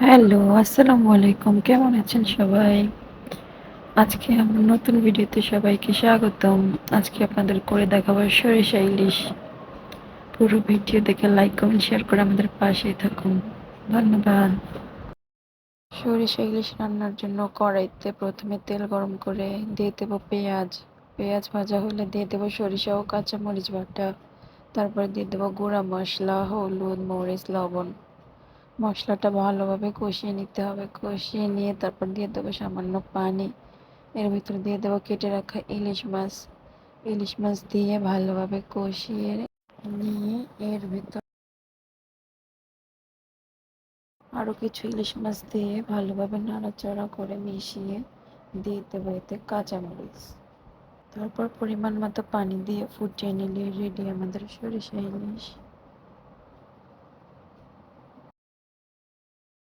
Hello, আসসালামু আলাইকুম। কেমন আছেন সবাই? আজকে আমার নতুন ভিডিওতে সবাইকে স্বাগতম। আজকে আপনাদের করে দেখাবো সরিষা ইলিশ। পুরো ভিডিও দেখে লাইক কমেন্ট শেয়ার করে আমাদের পাশেই থাকুন। ধন্যবাদ। সরিষা ইলিশ রান্নার জন্য কড়াইতে প্রথমে তেল গরম করে দিয়ে দেবো পেঁয়াজ। পেঁয়াজ ভাজা হলে দিয়ে দেবো সরিষা ও কাঁচামরিচ বাটা। তারপরে দিয়ে দেবো গুঁড়া মশলা, হলুদ, মরিচ, লবণ। মশলাটা ভালোভাবে কষিয়ে নিতে হবে। কষিয়ে নিয়ে তারপর দিয়ে দেবো সামান্য পানি। এর ভিতরে দিয়ে দেবো কেটে রাখা ইলিশ মাছ। ইলিশ মাছ দিয়ে ভালোভাবে কষিয়ে নিয়ে এর ভিতর আরও কিছু ইলিশ মাছ দিয়ে ভালোভাবে নাড়াচাড়া করে মিশিয়ে দিয়ে দেবো এতে কাঁচামরিচ। তারপর পরিমাণ মতো পানি দিয়ে ফুটিয়ে নিলে রেডি আমাদের সরিষা ইলিশ।